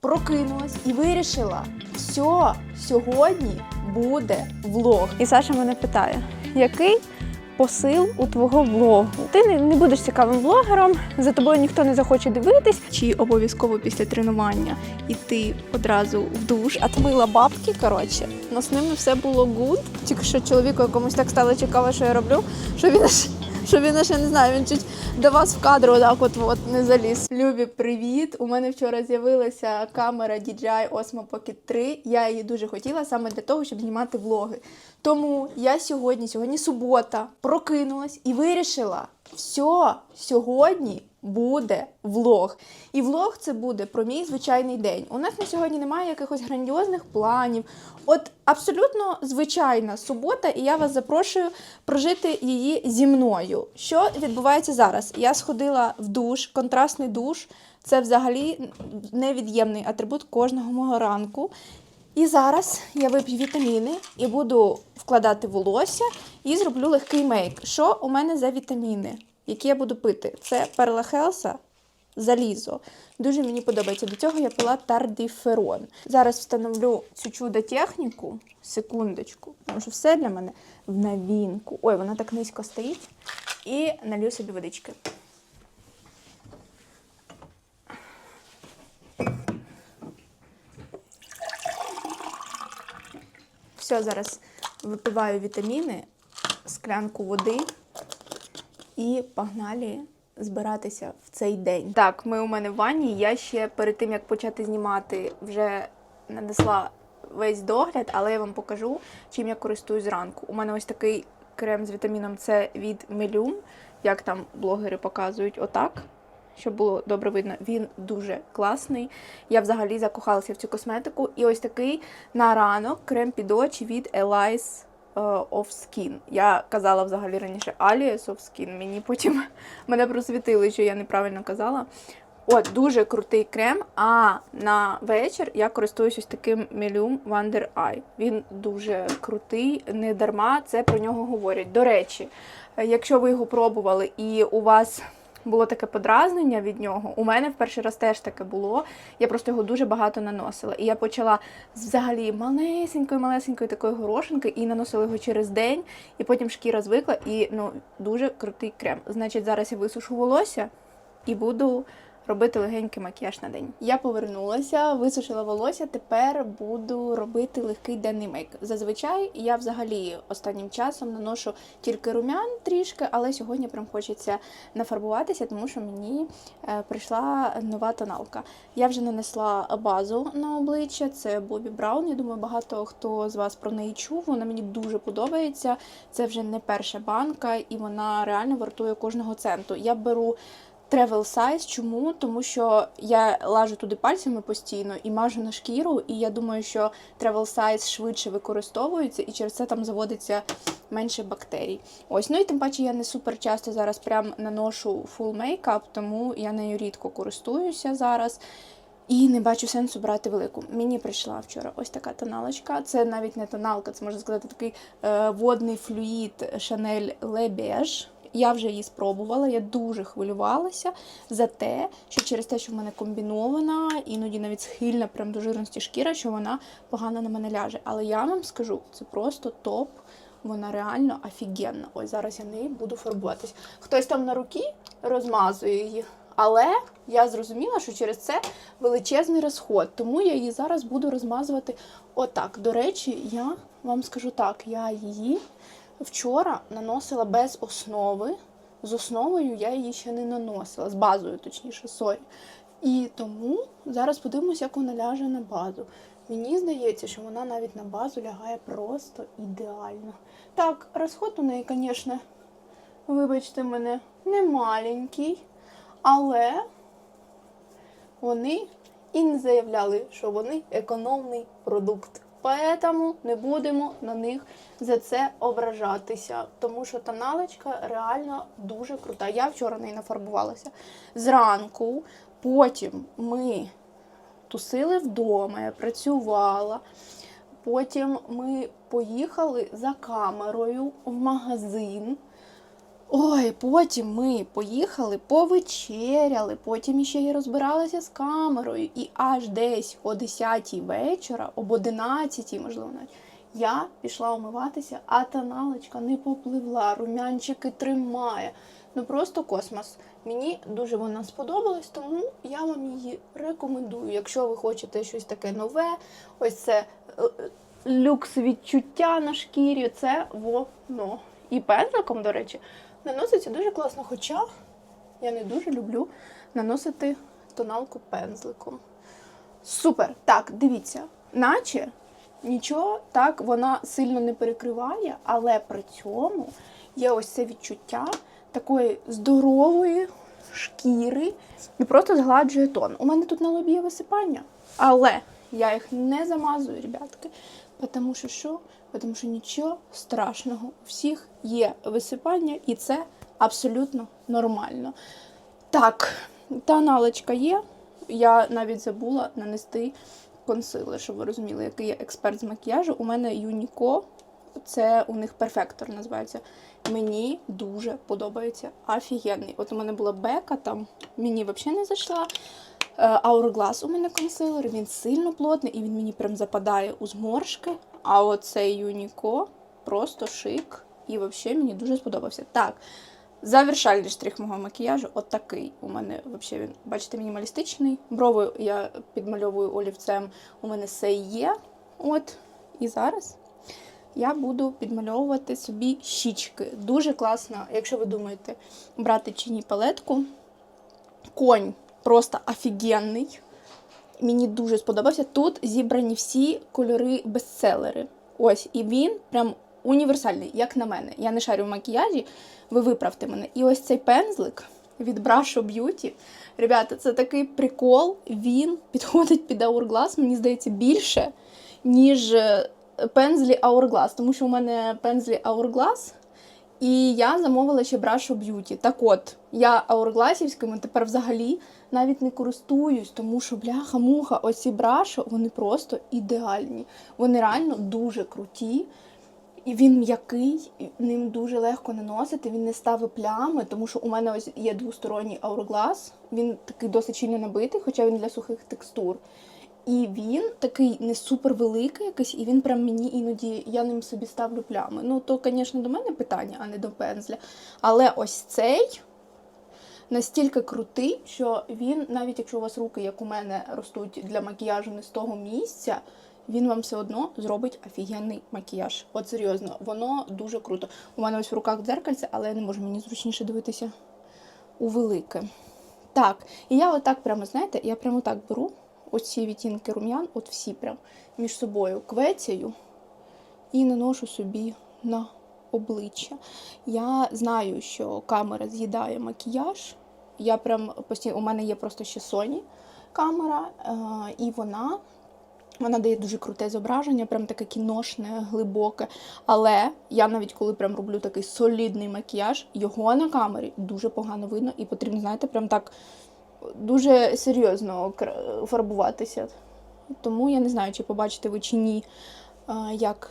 Прокинулась і вирішила, все, сьогодні буде влог. І Саша мене питає, який посил у твого влогу? Ти не, не будеш цікавим блогером, за тобою ніхто не захоче дивитись. Чи обов'язково після тренування іти одразу в душ, отмила бабки, коротше. Но з ними все було гуд. Тільки що чоловіку якомусь так стало цікаво, що я роблю, що він аж, що він ще не знаю, він чуть до вас в кадр отак от, от не заліз. Любі, привіт! У мене вчора з'явилася камера DJI Osmo Pocket 3. Я її дуже хотіла саме для того, щоб знімати влоги. Тому я сьогодні, сьогодні субота, прокинулась і вирішила, все, сьогодні буде влог. І влог це буде про мій звичайний день. У нас на сьогодні немає якихось грандіозних планів. От абсолютно звичайна субота, і я вас запрошую прожити її зі мною. Що відбувається зараз? Я сходила в душ, контрастний душ. Це взагалі невід'ємний атрибут кожного мого ранку. І зараз я вип'ю вітаміни і буду вкладати волосся і зроблю легкий мейк. Що у мене за вітаміни, які я буду пити? Це Перла Хелса, залізо. Дуже мені подобається. До цього я пила тардіферон. Зараз встановлю цю чудо техніку. Секундочку, тому що все для мене в новінку. Ой, вона так низько стоїть. І налью собі водички. Все, зараз випиваю вітаміни, склянку води і погнали збиратися в цей день. Так, ми у мене в ванні. Я ще перед тим як почати знімати, вже нанесла весь догляд, але я вам покажу, чим я користуюсь зранку. У мене ось такий крем з вітаміном С від Мелюм, як там блогери показують, отак. Щоб було добре видно, він дуже класний. Я взагалі закохалася в цю косметику. І ось такий на ранок крем під очі від Elize е, of Skin. Я казала взагалі раніше Alias of Skin. Мені потім мене просвітили, що я неправильно казала. От, дуже крутий крем. А на вечір я користуюсь ось таким Melium Wonder Eye. Він дуже крутий, не дарма це про нього говорять. До речі, е, якщо ви його пробували і у вас було таке подразнення від нього. У мене в перший раз теж таке було. Я просто його дуже багато наносила. І я почала взагалі малесенької, малесенької такої горошинки і наносила його через день, і потім шкіра звикла, і ну дуже крутий крем. Значить, зараз я висушу волосся і буду. Робити легенький макіяж на день. Я повернулася, висушила волосся. Тепер буду робити легкий денний мейк. Зазвичай я взагалі останнім часом наношу тільки румян трішки, але сьогодні прям хочеться нафарбуватися, тому що мені е, прийшла нова тоналка. Я вже нанесла базу на обличчя. Це Бобі Браун. Я думаю, багато хто з вас про неї чув. Вона мені дуже подобається. Це вже не перша банка, і вона реально вартує кожного центу. Я беру. Travel size. Чому? Тому що я лажу туди пальцями постійно і мажу на шкіру, і я думаю, що travel size швидше використовується, і через це там заводиться менше бактерій. Ось, ну і тим паче я не супер часто зараз прям наношу full мейкап, тому я нею рідко користуюся зараз. І не бачу сенсу брати велику. Мені прийшла вчора ось така тоналочка. Це навіть не тоналка, це можна сказати такий е, водний флюїд Le Beige. Я вже її спробувала, я дуже хвилювалася за те, що через те, що в мене комбінована, іноді навіть схильна прям до жирності шкіра, що вона погано на мене ляже. Але я вам скажу, це просто топ. Вона реально офігенна. Ось зараз я нею буду фарбуватись. Хтось там на руки розмазує її. Але я зрозуміла, що через це величезний розход, тому я її зараз буду розмазувати отак. До речі, я вам скажу так: я її вчора наносила без основи. З основою я її ще не наносила, з базою, точніше, сорі. І тому зараз подивимося, як вона ляже на базу. Мені здається, що вона навіть на базу лягає просто ідеально. Так, розход у неї, звісно, вибачте мене, не маленький, але вони і не заявляли, що вони економний продукт. Поэтому не будемо на них за це ображатися, тому що тоналочка реально дуже крута. Я вчора неї нафарбувалася зранку, потім ми тусили вдома, я працювала. Потім ми поїхали за камерою в магазин. Ой, потім ми поїхали, повечеряли, потім ще й розбиралася з камерою. І аж десь о 10 вечора, об 11, можливо, навіть, я пішла умиватися, а тоналочка не попливла, румянчики тримає. Ну просто космос. Мені дуже вона сподобалась, тому я вам її рекомендую. Якщо ви хочете щось таке нове, ось це е, люкс відчуття на шкірі, це воно. І пензликом, до речі, наноситься дуже класно. Хоча я не дуже люблю наносити тоналку пензликом. Супер! Так, дивіться, наче нічого так вона сильно не перекриває, але при цьому є ось це відчуття такої здорової шкіри і просто згладжує тон. У мене тут на лобі є висипання, але я їх не замазую, ребятки. Тому що що? Тому що нічого страшного. У всіх є висипання, і це абсолютно нормально. Так, тоналочка є. Я навіть забула нанести консилер, щоб ви розуміли, який я експерт з макіяжу. У мене Юніко, це у них перфектор називається. Мені дуже подобається. Офігенний. От у мене була бека, там мені взагалі не зайшла. Е, Hourglass у мене консилер, він сильно плотний і він мені прям западає у зморшки. А оцей Юніко просто шик. І взагалі мені дуже сподобався. Так, завершальний штрих мого макіяжу от такий. У мене взагалі він, бачите, мінімалістичний. Брови я підмальовую олівцем. У мене все є. От. І зараз я буду підмальовувати собі щічки. Дуже класно, якщо ви думаєте, брати чи ні палетку. Конь просто офігенний. Мені дуже сподобався. Тут зібрані всі кольори бестселери. Ось, і він прям універсальний, як на мене. Я не шарю в макіяжі, ви виправте мене. І ось цей пензлик від Brusho Beauty. Ребята, це такий прикол. Він підходить під Hourglass, мені здається, більше, ніж е, пензлі Hourglass, тому що у мене пензлі Hourglass, і я замовила ще Brusho Beauty. Так от, я Hourglassівськими тепер взагалі навіть не користуюсь, тому що бляха-муха, оці брашо, вони просто ідеальні. Вони реально дуже круті. І він м'який, ним дуже легко наносити, він не ставить плями, тому що у мене ось є двосторонній Hourglass, він такий досить щільно набитий, хоча він для сухих текстур. І він такий не супер великий якийсь, і він прям мені іноді я ним собі ставлю плями. Ну, то, звісно, до мене питання, а не до пензля. Але ось цей настільки крутий, що він, навіть якщо у вас руки, як у мене, ростуть для макіяжу не з того місця, він вам все одно зробить офігенний макіяж. От серйозно, воно дуже круто. У мене ось в руках дзеркальце, але я не можу, мені зручніше дивитися у велике. Так, і я отак прямо, знаєте, я прямо так беру оці відтінки рум'ян, от всі прям між собою квецяю і наношу собі на обличчя. Я знаю, що камера з'їдає макіяж. Я прям постійно, у мене є просто ще Sony камера, е, і вона. Вона дає дуже круте зображення, прям таке кіношне, глибоке. Але я навіть коли прям роблю такий солідний макіяж, його на камері дуже погано видно, і потрібно, знаєте, прям так дуже серйозно фарбуватися. Тому я не знаю, чи побачите ви чи ні, е, як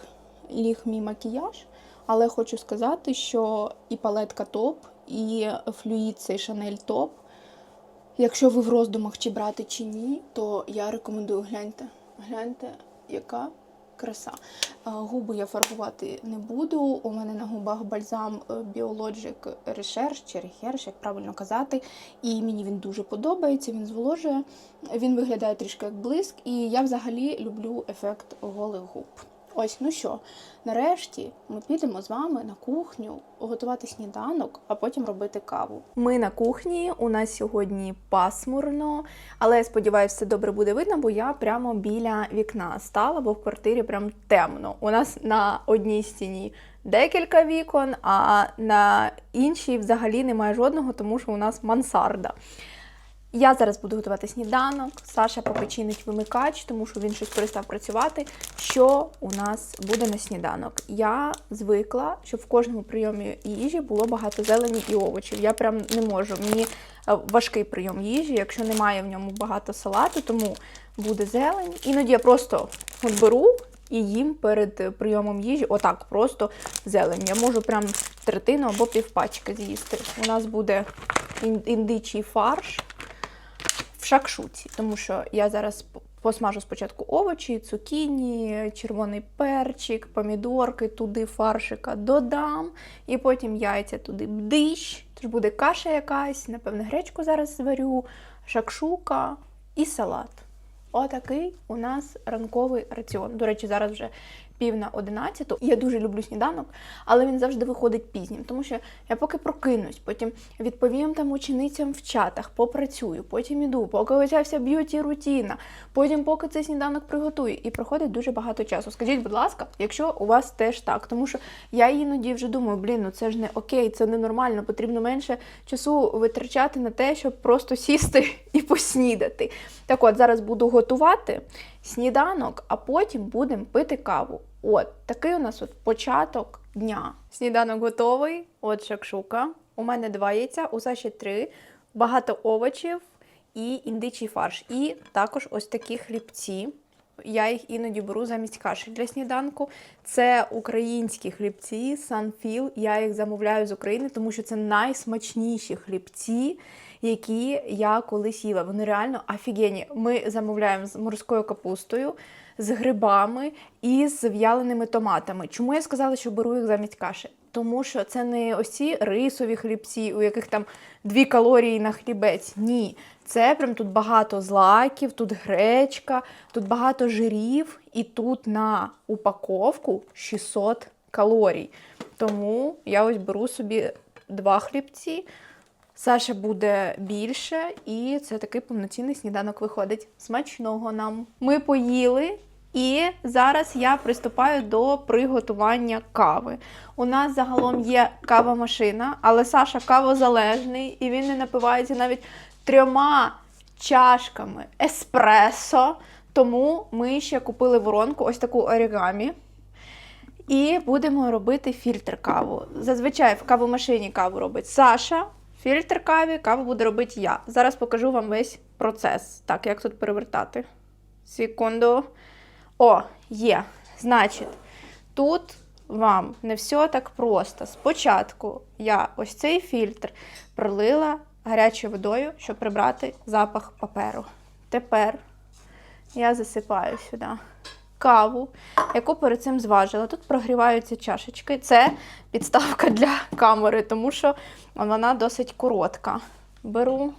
ліг мій макіяж. Але хочу сказати, що і палетка топ, і флюїд цей Шанель топ. Якщо ви в роздумах чи брати чи ні, то я рекомендую гляньте. Гляньте, яка краса. Губи я фарбувати не буду. У мене на губах бальзам е, Biologic Recherche чи Recherche, як правильно казати. І мені він дуже подобається, він зволожує. Він виглядає трішки як блиск, і я взагалі люблю ефект голих губ. Ось, ну що, нарешті ми підемо з вами на кухню готувати сніданок, а потім робити каву. Ми на кухні. У нас сьогодні пасмурно, але я сподіваюся, все добре буде видно, бо я прямо біля вікна стала, бо в квартирі прям темно. У нас на одній стіні декілька вікон, а на іншій взагалі немає жодного, тому що у нас мансарда. Я зараз буду готувати сніданок. Саша поки чинить вимикач, тому що він щось перестав працювати. Що у нас буде на сніданок? Я звикла, щоб в кожному прийомі їжі було багато зелені і овочів. Я прям не можу. Мені е, важкий прийом їжі, якщо немає в ньому багато салату, тому буде зелень. Іноді я просто беру і їм перед прийомом їжі. Отак, просто зелень. Я можу прям третину або півпачки з'їсти. У нас буде індичий фарш шакшуці, тому що я зараз посмажу спочатку овочі, цукіні, червоний перчик, помідорки, туди фаршика додам, і потім яйця туди бдищ. Тож буде каша якась, напевне, гречку зараз зварю, шакшука і салат. Отакий у нас ранковий раціон. До речі, зараз вже пів на одинадцяту. Я дуже люблю сніданок, але він завжди виходить пізнім, тому що я поки прокинусь, потім відповім там ученицям в чатах, попрацюю, потім іду, поки оця вся б'юті рутіна, потім поки цей сніданок приготую. І проходить дуже багато часу. Скажіть, будь ласка, якщо у вас теж так, тому що я іноді вже думаю, блін, ну це ж не окей, це не нормально, потрібно менше часу витрачати на те, щоб просто сісти і поснідати. Так от, зараз буду готувати сніданок, а потім будемо пити каву. От такий у нас от початок дня. Сніданок готовий. От шакшука. У мене два яйця, у Саші три, багато овочів і індичий фарш. І також ось такі хлібці. Я їх іноді беру замість каші для сніданку. Це українські хлібці, Санфіл. Я їх замовляю з України, тому що це найсмачніші хлібці, які я колись їла. Вони реально офігенні. Ми замовляємо з морською капустою, з грибами і з в'яленими томатами. Чому я сказала, що беру їх замість каші? Тому що це не ось ці рисові хлібці, у яких там дві калорії на хлібець. Ні. Це прям тут багато злаків, тут гречка, тут багато жирів, і тут на упаковку 600 калорій. Тому я ось беру собі два хлібці. Саша буде більше, і це такий повноцінний сніданок виходить. Смачного нам. Ми поїли, і зараз я приступаю до приготування кави. У нас загалом є кава-машина, але Саша кавозалежний, і він не напивається навіть трьома чашками еспресо. Тому ми ще купили воронку, ось таку орігамі. І будемо робити фільтр каву. Зазвичай в кавомашині каву робить Саша. Фільтр каві, каву буду робити я. Зараз покажу вам весь процес. Так, як тут перевертати. Секунду. О, є. Значить, тут вам не все так просто. Спочатку я ось цей фільтр пролила гарячою водою, щоб прибрати запах паперу. Тепер я засипаю сюди каву, яку перед цим зважила. Тут прогріваються чашечки. Це підставка для камери, тому що вона досить коротка. Беру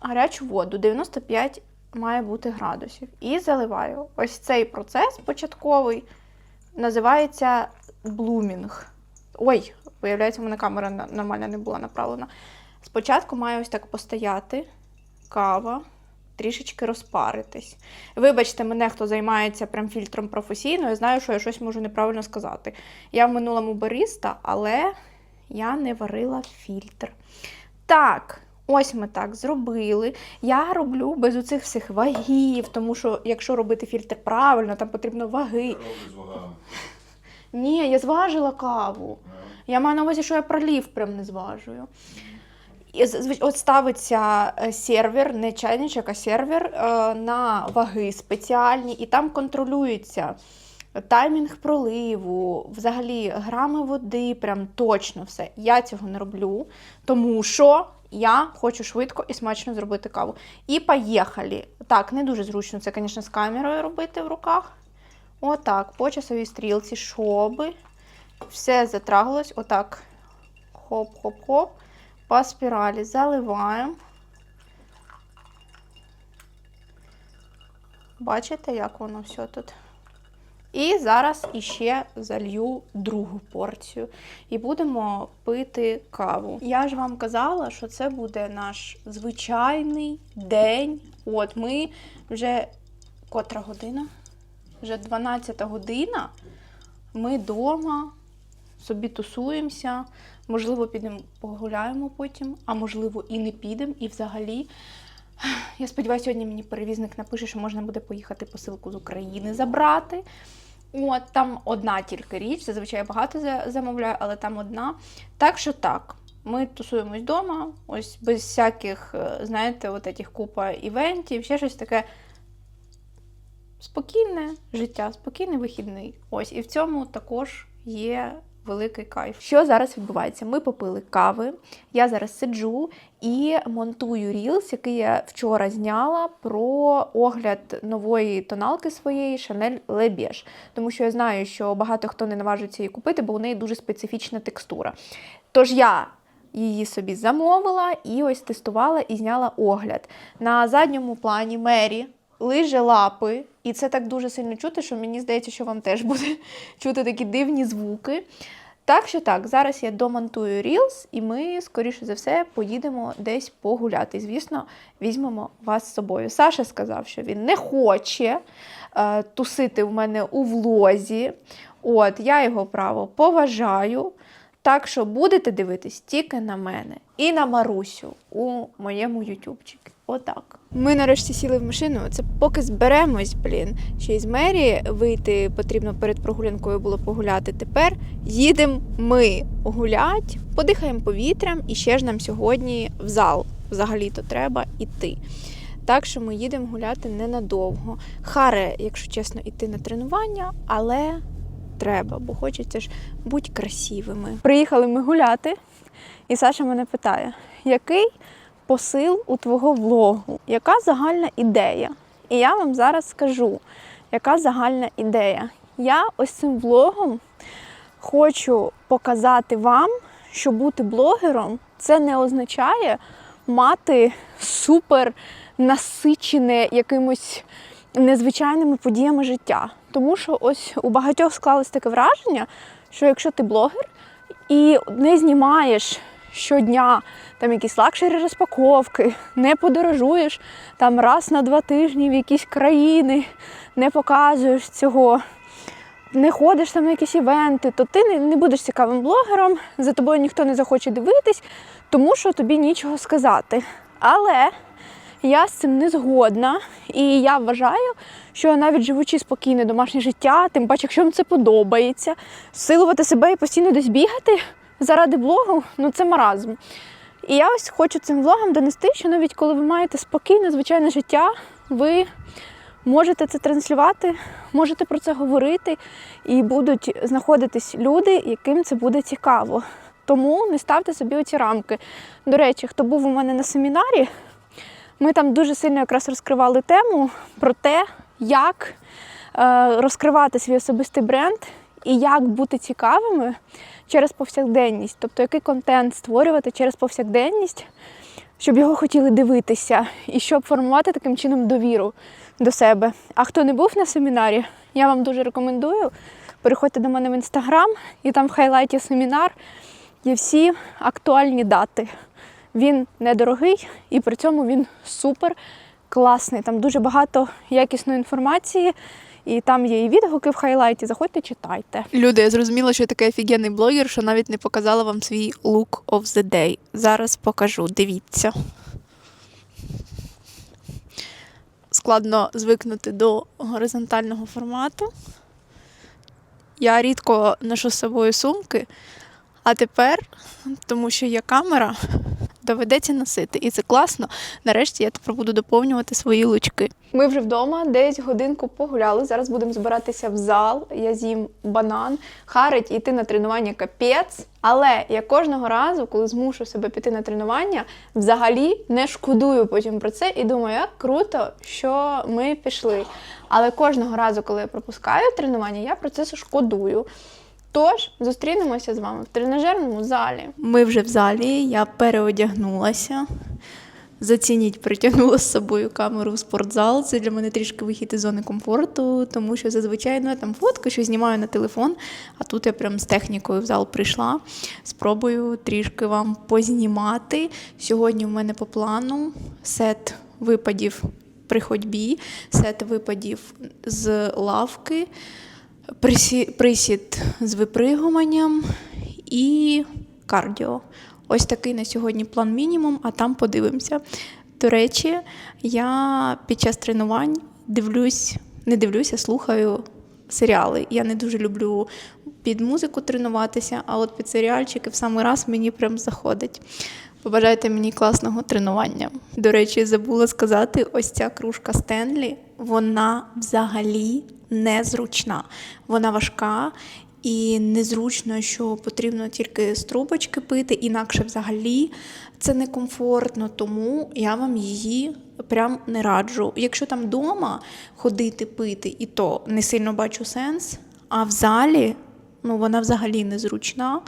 гарячу воду, 95 має бути градусів. І заливаю. Ось цей процес початковий називається блумінг. Ой, виявляється, в мене камера нормально не була направлена. Спочатку має ось так постояти кава, трішечки розпаритись. Вибачте мене, хто займається прям фільтром професійно, я знаю, що я щось можу неправильно сказати. Я в минулому бариста, але я не варила фільтр. Так, ось ми так зробили. Я роблю без оцих всіх вагів, тому що якщо робити фільтр правильно, там потрібно ваги. Ні, я зважила каву. Я маю на увазі, що я пролів прям не зважую. От ставиться е, сервер, не чайничок, а сервер е, на ваги спеціальні, і там контролюється таймінг проливу, взагалі грами води, прям точно все. Я цього не роблю, тому що я хочу швидко і смачно зробити каву. І поїхали. Так, не дуже зручно це, звісно, з камерою робити в руках. Отак, по часовій стрілці, щоб все затрагалось. Отак. Хоп-хоп-хоп. По спіралі заливаємо. Бачите, як воно все тут? І зараз іще залью другу порцію. І будемо пити каву. Я ж вам казала, що це буде наш звичайний день. От ми вже котра година? Вже 12 година. Ми вдома собі тусуємося. Можливо, підемо погуляємо потім, а можливо, і не підемо. І взагалі, я сподіваюся, сьогодні мені перевізник напише, що можна буде поїхати посилку з України забрати. От там одна тільки річ. Зазвичай багато замовляю, але там одна. Так що так. Ми тусуємось вдома, ось без всяких, е, знаєте, от этих купа івентів, ще щось таке спокійне життя, спокійний вихідний. Ось і в цьому також є великий кайф. Що зараз відбувається? Ми попили кави. Я зараз сиджу і монтую рілс, який я вчора зняла про огляд нової тоналки своєї Chanel Le. Тому що я знаю, що багато хто не наважується її купити, бо у неї дуже специфічна текстура. Тож я її собі замовила і ось тестувала і зняла огляд. На задньому плані Мері лиже лапи, і це так дуже сильно чути, що мені здається, що вам теж буде чути такі дивні звуки. Так що так, зараз я домонтую Reels, і ми, скоріше за все, поїдемо десь погуляти. Звісно, візьмемо вас з собою. Саша сказав, що він не хоче е, тусити в мене у влозі. От, я його право поважаю. Так що будете дивитись тільки на мене і на Марусю у моєму ютубчику. Отак. Ми нарешті сіли в машину. Це поки зберемось, блін. Ще із мерії вийти потрібно перед прогулянкою було погуляти. Тепер їдемо ми гулять, подихаємо повітрям, і ще ж нам сьогодні в зал взагалі-то треба іти. Так що ми їдемо гуляти ненадовго. Харе, якщо чесно, іти на тренування, але треба, бо хочеться ж бути красивими. Приїхали ми гуляти, і Саша мене питає, який посил у твого влогу? Яка загальна ідея? І я вам зараз скажу, яка загальна ідея. Я ось цим влогом хочу показати вам, що бути блогером це не означає мати супер насичене якимось незвичайними подіями життя. Тому що ось у багатьох склалось таке враження, що якщо ти блогер і не знімаєш щодня там якісь лакшері розпаковки, не подорожуєш там раз на два тижні в якісь країни, не показуєш цього, не ходиш там на якісь івенти, то ти не, будеш цікавим блогером, за тобою ніхто не захоче дивитись, тому що тобі нічого сказати. Але я з цим не згодна, і я вважаю, що навіть живучи спокійне домашнє життя, тим паче, якщо вам це подобається, силувати себе і постійно десь бігати заради блогу, ну це маразм. І я ось хочу цим влогом донести, що навіть коли ви маєте спокійне, звичайне життя, ви можете це транслювати, можете про це говорити, і будуть знаходитись люди, яким це буде цікаво. Тому не ставте собі оці рамки. До речі, хто був у мене на семінарі, ми там дуже сильно якраз розкривали тему про те, як е, розкривати свій особистий бренд і як бути цікавими через повсякденність, тобто який контент створювати через повсякденність, щоб його хотіли дивитися, і щоб формувати таким чином довіру до себе. А хто не був на семінарі, я вам дуже рекомендую. Переходьте до мене в інстаграм, і там в хайлайті семінар є всі актуальні дати. Він недорогий і при цьому він супер класний. Там дуже багато якісної інформації, і там є і відгуки в хайлайті. Заходьте, читайте. Люди, я зрозуміла, що я такий офігенний блогер, що навіть не показала вам свій look of the day. Зараз покажу. Дивіться. Складно звикнути до горизонтального формату. Я рідко ношу з собою сумки, а тепер, тому що є камера, доведеться носити. І це класно. Нарешті я тепер буду доповнювати свої лучки. Ми вже вдома, десь годинку погуляли. Зараз будемо збиратися в зал. Я з'їм банан, харить іти на тренування капець. Але я кожного разу, коли змушу себе піти на тренування, взагалі не шкодую потім про це і думаю, як круто, що ми пішли. Але кожного разу, коли я пропускаю тренування, я про це шкодую. Тож зустрінемося з вами в тренажерному залі. Ми вже в залі, я переодягнулася. Зацініть, притягнула з собою камеру в спортзал. Це для мене трішки вихід із зони комфорту, тому що зазвичай ну, я там фотки, що знімаю на телефон, а тут я прям з технікою в зал прийшла. Спробую трішки вам познімати. Сьогодні в мене по плану сет випадів при ходьбі, сет випадів з лавки, присід з випригуванням і кардіо. Ось такий на сьогодні план мінімум, а там подивимося. До речі, я під час тренувань дивлюсь, не дивлюся, слухаю серіали. Я не дуже люблю під музику тренуватися, а от під серіальчики в самий раз мені прям заходить. Побажайте мені класного тренування. До речі, забула сказати: ось ця кружка Стенлі, вона взагалі незручна. Вона важка і незручно, що потрібно тільки з трубочки пити, інакше взагалі це некомфортно, тому я вам її прям не раджу. Якщо там вдома ходити пити, і то не сильно бачу сенс, а в залі. Ну, вона взагалі незручна,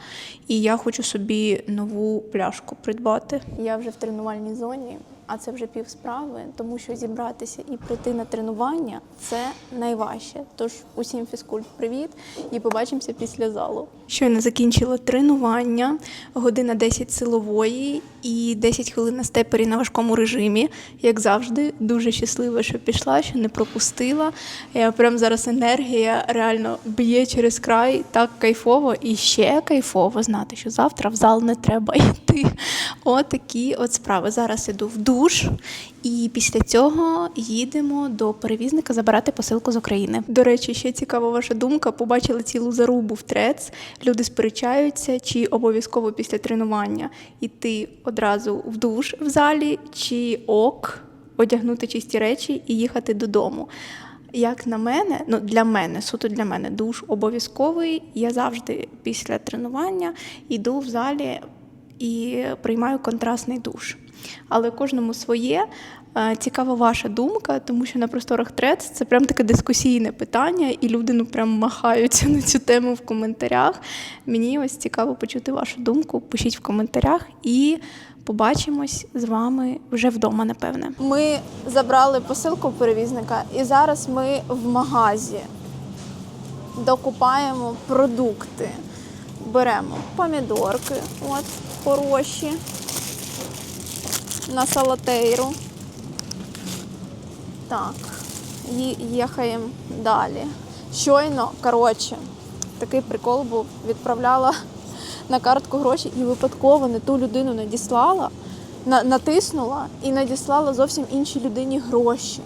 і я хочу собі нову пляшку придбати. Я вже в тренувальній зоні, а це вже пів справи, тому що зібратися і прийти на тренування це найважче. Тож усім фізкульт привіт і побачимося після залу. Щойно закінчила тренування, година 10 силової і 10 хвилин на степері на важкому режимі. Як завжди, дуже щаслива, що пішла, що не пропустила. Я прям зараз енергія реально б'є через край, так кайфово і ще кайфово знати, що завтра в зал не треба йти. От такі от справи. Зараз іду в душ, і після цього їдемо до перевізника забирати посилку з України. До речі, ще цікава ваша думка. Побачили цілу зарубу в трец. Люди сперечаються, чи обов'язково після тренування йти одразу в душ в залі, чи ок, одягнути чисті речі і їхати додому. Як на мене, ну для мене, суто для мене, душ обов'язковий. Я завжди після тренування йду в залі і приймаю контрастний душ. Але кожному своє. Е, Цікава ваша думка, тому що на просторах трец це прям таке дискусійне питання, і люди ну прям махаються на цю тему в коментарях. Мені ось цікаво почути вашу думку. Пишіть в коментарях і побачимось з вами вже вдома, напевне. Ми забрали посилку перевізника, і зараз ми в магазі докупаємо продукти. Беремо помідорки, от хороші на салатейру. Так, їхаємо далі. Щойно, коротше, такий прикол був. Відправляла на картку гроші і випадково не ту людину надіслала, на, натиснула і надіслала зовсім іншій людині гроші.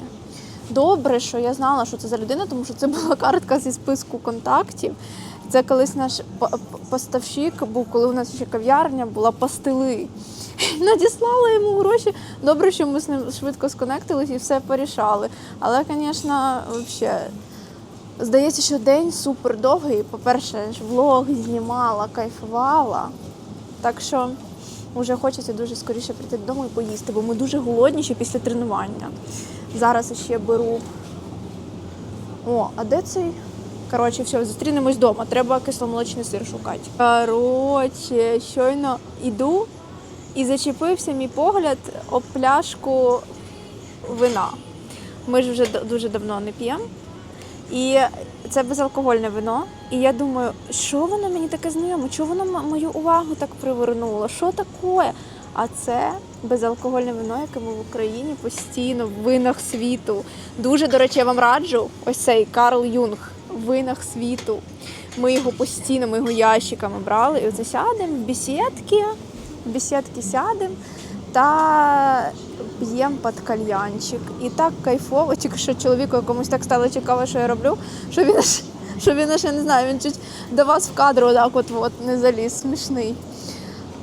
Добре, що я знала, що це за людина, тому що це була картка зі списку контактів. Це колись наш по- по- поставщик був, коли у нас ще кав'ярня була пастили. Надіслала йому гроші. Добре, що ми з ним швидко сконектились і все порішали. Але, звісно, взагалі, здається, що день супер довгий. По-перше, влог знімала, кайфувала. Так що вже хочеться дуже скоріше прийти додому і поїсти, бо ми дуже голодні ще після тренування. Зараз ще беру. О, а де цей? Коротше, все, зустрінемось вдома. Треба кисломолочний сир шукати. Коротше, щойно йду і зачепився мій погляд об пляшку вина. Ми ж вже дуже давно не п'ємо. І це безалкогольне вино. І я думаю, що воно мені таке знайоме? Чого воно мою увагу так привернуло? Що таке? А це безалкогольне вино, яке ми в Україні постійно в винах світу. Дуже, до речі, я вам раджу ось цей Карл Юнг винах світу. Ми його постійно, ми його ящиками брали. І оце сядемо в бесідки, в бесідки сядемо та п'ємо під кальянчик. І так кайфово, що чоловіку якомусь так стало цікаво, що я роблю, що він аж, що він аж, не знаю, він чуть до вас в кадр отак от, от не заліз, смішний.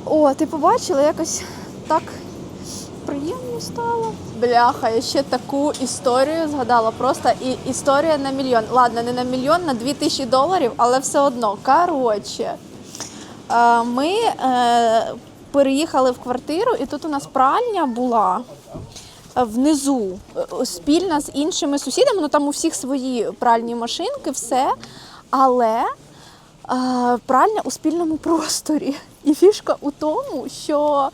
О, ти побачила, якось так стало. Бляха, я ще таку історію згадала. Просто і історія на мільйон. Ладно, не на мільйон, на дві тисячі доларів, але все одно. Коротше, е, ми е, переїхали в квартиру, і тут у нас пральня була. е, Внизу спільна з іншими сусідами, ну там у всіх свої пральні машинки, все. Але е, пральня у спільному просторі. І фішка у тому, що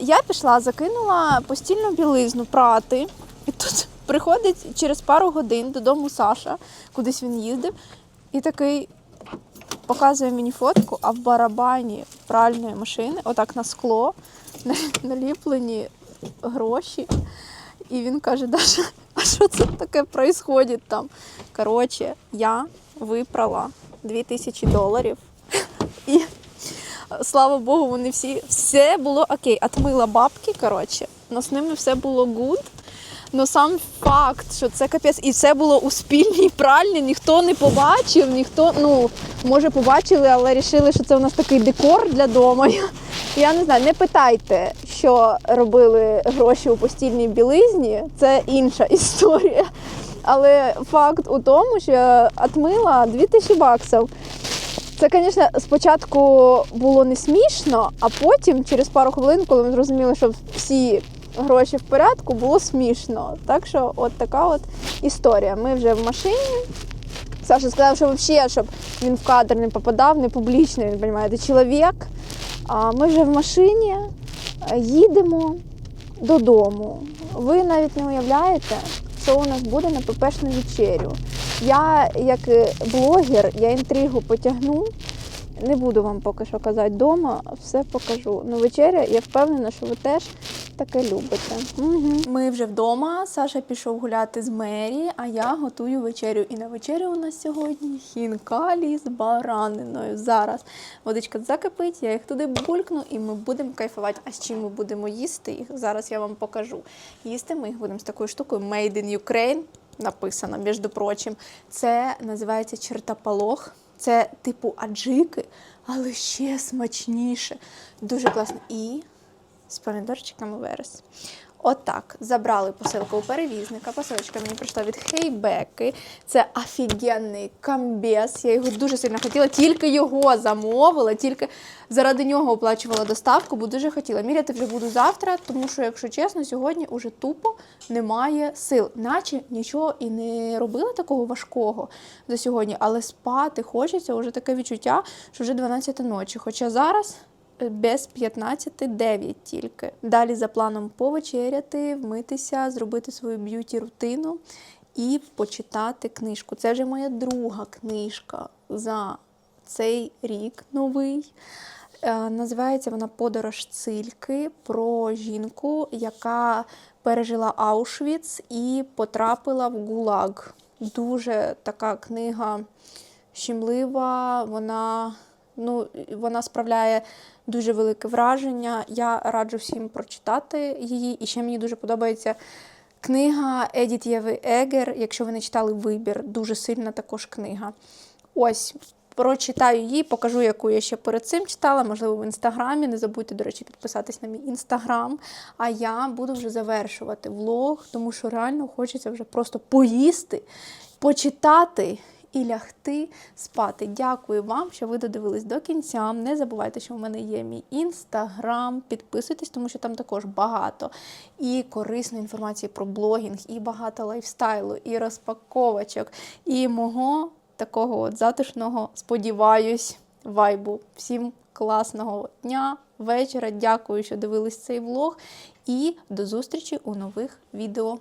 я пішла, закинула постільну білизну прати, і тут приходить через пару годин додому Саша, кудись він їздив, і такий показує мені фотку, а в барабані пральної машини, отак на скло, наліплені гроші. І він каже, Даша, а що це таке происходить там? Коротше, я випрала 2000 доларів. Слава Богу, вони всі, все було окей. Отмила бабки, коротше, но з ними все було гуд. Ну сам факт, що це капець, і це було у спільній пральні, ніхто не побачив, ніхто, ну, може, побачили, але вирішили, що це у нас такий декор для дому. Я, я не знаю, не питайте, що робили гроші у постільній білизні, це інша історія. Але факт у тому, що я отмила 2000 баксів. Це, звісно, спочатку було не смішно, а потім, через пару хвилин, коли ми зрозуміли, що всі гроші в порядку, було смішно. Так що, от така от історія. Ми вже в машині. Саша сказав, що взагалі, щоб він в кадр не попадав, не публічний, він розумієте, чоловік. А ми вже в машині е, їдемо додому. Ви навіть не уявляєте, що у нас буде на ППшну вечерю. Я, як е, блогер, я інтригу потягну. Не буду вам поки що казати вдома, все покажу. Ну, вечеря, я впевнена, що ви теж таке любите. Угу. Ми вже вдома. Саша пішов гуляти з Мері, а я готую вечерю. І на вечерю у нас сьогодні хінкалі з бараниною. Зараз водичка закипить, я їх туди булькну, і ми будемо кайфувати. А з чим ми будемо їсти їх? Зараз я вам покажу. Їсти ми їх будемо з такою штукою Made in Ukraine. Написано, між прочим. Це називається чертополох. Це типу аджики, але ще смачніше. Дуже класно. І з помідорчиками верес. Отак, забрали посилку у перевізника. Посилочка мені прийшла від Хейбеки. Це офігенний камбез. Я його дуже сильно хотіла, тільки його замовила, тільки заради нього оплачувала доставку, бо дуже хотіла. Міряти вже буду завтра, тому що, якщо чесно, сьогодні уже тупо немає сил. Наче нічого і не робила такого важкого за сьогодні, але спати хочеться вже таке відчуття, що вже 12 ночі. Хоча зараз без 15-9 тільки. Далі за планом повечеряти, вмитися, зробити свою б'юті-рутину і почитати книжку. Це вже моя друга книжка за цей рік новий. Е, Називається вона Подорож Цильки про жінку, яка пережила Аушвіц і потрапила в ГУЛАГ. Дуже така книга щемлива, вона, ну, вона справляє дуже велике враження. Я раджу всім прочитати її. І ще мені дуже подобається книга Едіт Єви Егер. Якщо ви не читали вибір, дуже сильна також книга. Ось. Прочитаю її, покажу, яку я ще перед цим читала, можливо, в інстаграмі. Не забудьте, до речі, підписатись на мій інстаграм. А я буду вже завершувати влог, тому що реально хочеться вже просто поїсти, почитати і лягти спати. Дякую вам, що ви додивились до кінця. Не забувайте, що в мене є мій інстаграм. Підписуйтесь, тому що там також багато і корисної інформації про блогінг, і багато лайфстайлу, і розпаковочок, і мого такого от затишного, сподіваюсь, вайбу. Всім класного дня, вечора. Дякую, що дивились цей влог. І до зустрічі у нових відео.